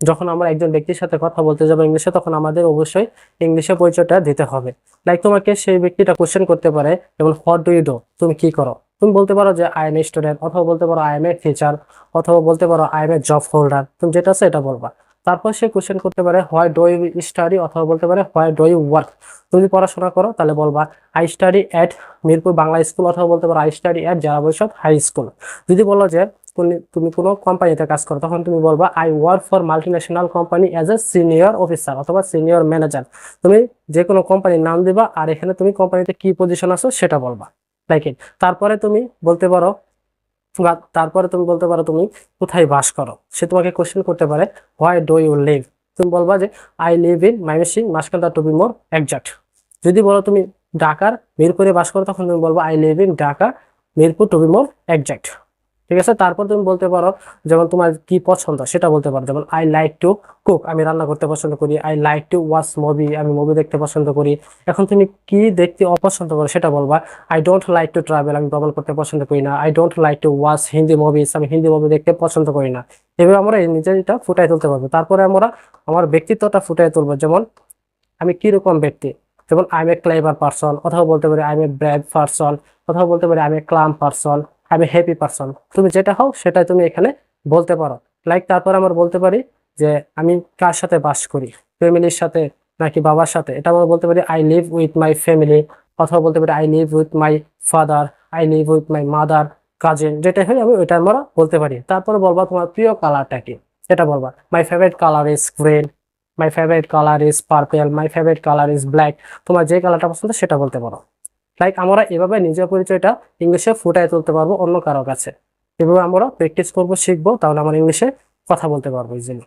যখন আমরা একজন ব্যক্তির সাথে কথা বলতে যাব ইংলিশে, তখন আমাদের অবশ্যই ইংলিশে পরিচয়টা দিতে হবে। লাইক তোমাকে সেই ব্যক্তিটা কোশ্চেন করতে পারে, যেমন হোয়াট ডু ইউ ডু তুমি কি করো? তুমি বলতে পারো যে আই এম এ স্টুডেন্ট অথবা বলতে পারো আই এম এ টিচার অথবা বলতে পারো I am a job holder তুমি যেটা আছে এটা বলবা। তারপর সে কোশ্চেন করতে পারে হোয়াই ডো ইউ স্টাডি অথবা বলতে পারে হোয়াই ডো ইউ ওয়ার্ক তুমি যদি পড়াশোনা করো, তাহলে বলবা I study at Mirpur Bangla school, অথবা বলতে পারো আই স্টাডি অ্যাট জেলা পরিষদ হাই স্কুল। যদি বলো যে তুমি কোনো কোম্পানিতে কাজ করো, তখন তুমি বলবা I work for multinational company as a senior officer অথবা সিনিয়র ম্যানেজার তুমি যে কোনো কোম্পানির নাম দিবা আর এখানে তুমি কোম্পানিতে কি পজিশন আছো সেটা বলবা। লাইক ইট তারপরে তুমি বলতে পারো, বা তারপরে তুমি বলতে পারো, তুমি কোথায় বাস করো? সে তোমাকে কোশ্চেন করতে পারে হোয়াই ডু ইউ লিভ তুমি বলবা যে I live in Mymensingh Maskanda to be more exact যদি বলো তুমি ঢাকার মিরপুরে বাস করো, তখন তুমি বলবা I live in Dhaka Mirpur to be more exact ঠিক আছে? তারপর তুমি বলতে পারো যেমন তোমার কি পছন্দ সেটা বলতে পারো। যেমন আই লাইক টু কুক আমি রান্না করতে পছন্দ করি। I like to watch movie আমি মুভি দেখতে পছন্দ করি। এখন তুমি কি দেখতে অপছন্দ করো সেটা বলবা। I don't like to travel আমি ভ্রমণ করতে পছন্দ করি না। I don't like to watch Hindi movies আমি হিন্দি মুভি দেখতে পছন্দ করি না। এভাবে আমরা নিজেরটা ফুটাই তুলতে পারব। তারপরে আমরা আমার ব্যক্তিত্বটা ফুটাই তুলবো। যেমন, আমি কীরকম ব্যক্তি? যেমন I am a clever person অথবা বলতে পারি I am a brave person অথবা বলতে পারি I am a calm person a happy person তুমি যেটা হও সেটাই তুমি এখানে বলতে পারো। লাইক তারপর আমরা বলতে পারি যে আমি কার সাথে বাস করি? ফ্যামিলির সাথে নাকি বাবার সাথে? এটা আমরা বলতে পারি I live with my family অথবা বলতে পারি I live with my father I live with my mother cousin যেটা হয় আমি ওইটা আমরা বলতে পারি। তারপরে বলবা তোমার প্রিয় কালারটা কি? এটা বলবা। My favourite colour is green my favourite colour is purple my favourite colour is black তোমার যে কালারটা পছন্দ সেটা বলতে পারো। লাইক আমরা এভাবে নিজের পরিচয়টা ইংলিশে ফুটায় তুলতে পারব অন্য কারও কাছে। এভাবে আমরা প্র্যাকটিস করব, শিখব, তাহলে আমরা ইংলিশে কথা বলতে পারব ইজিলি